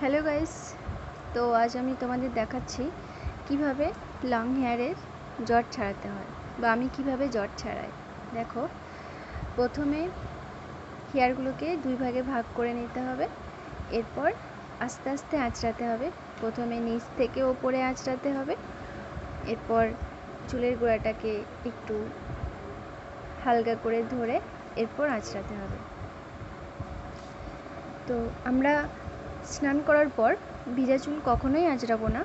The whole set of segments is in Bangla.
হ্যালো গাইস তো আজ আমি তোমাদের দেখাচ্ছি কীভাবে লং হেয়ারের জট ছাড়াতে হয় বা আমি কীভাবে জট ছাড়াই। দেখো, প্রথমে হেয়ারগুলোকে দুই ভাগে ভাগ করে নিতে হবে, এরপর আস্তে আস্তে আঁচড়াতে হবে, প্রথমে নিচ থেকে ওপরে আঁচড়াতে হবে, এরপর চুলের গোড়াটাকে একটু হালকা করে ধরে এরপর আঁচড়াতে হবে। তো আমরা স্নান করার পর ভিজা চুল কখনোই আঁচড়াবো না।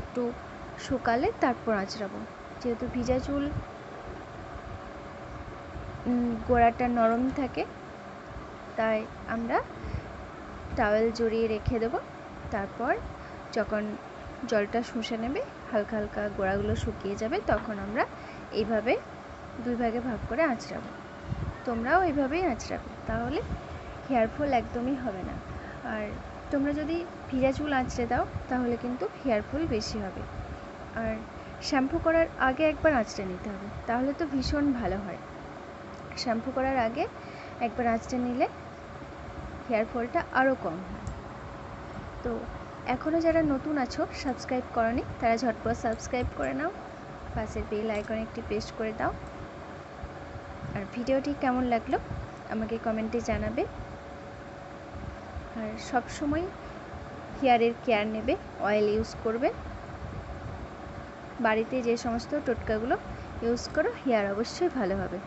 একটু শুকালে তারপর আঁচড়াবো। যেহেতু ভিজা চুল গোড়াটা নরম থাকে, তাই আমরা টাওয়েল জড়িয়ে রেখে দেবো। তারপর যখন জলটা শুষে নেবে, হালকা হালকা গোড়াগুলো শুকিয়ে যাবে, তখন আমরা এইভাবে দুই ভাগে ভাগ করে আঁচড়াবো। তোমরাও এইভাবেই আঁচড়াবে, তাহলে হেয়ার ফল একদমই হবে না। আর তোমরা যদি ভিজা চুল আঁচড়ে দাও, তাহলে কিন্তু হেয়ার ফল বেশি হবে। আর শ্যাম্পু করার আগে একবার আঁচড়ে নিতে হবে, তাহলে তো ভীষণ ভালো হয়। শ্যাম্পু করার আগে একবার আঁচড়ে নিলে হেয়ার ফলটা আরও কম হয়। তো এখনও যারা নতুন আছো সাবস্ক্রাইব করনি, তারা ঝটপট সাবস্ক্রাইব করে নাও। পাশের বেল আইকনে একটি পেস্ট করে দাও। আর ভিডিওটি কেমন লাগল, আমাকে কমেন্টে জানাবে। আর সবসময় হেয়ারের কেয়ার নেবে অয়েল ইউজ করবে। বাড়িতে যে সমস্ত টোটকাগুলো ইউজ করো, হেয়ার অবশ্যই ভালো হবে।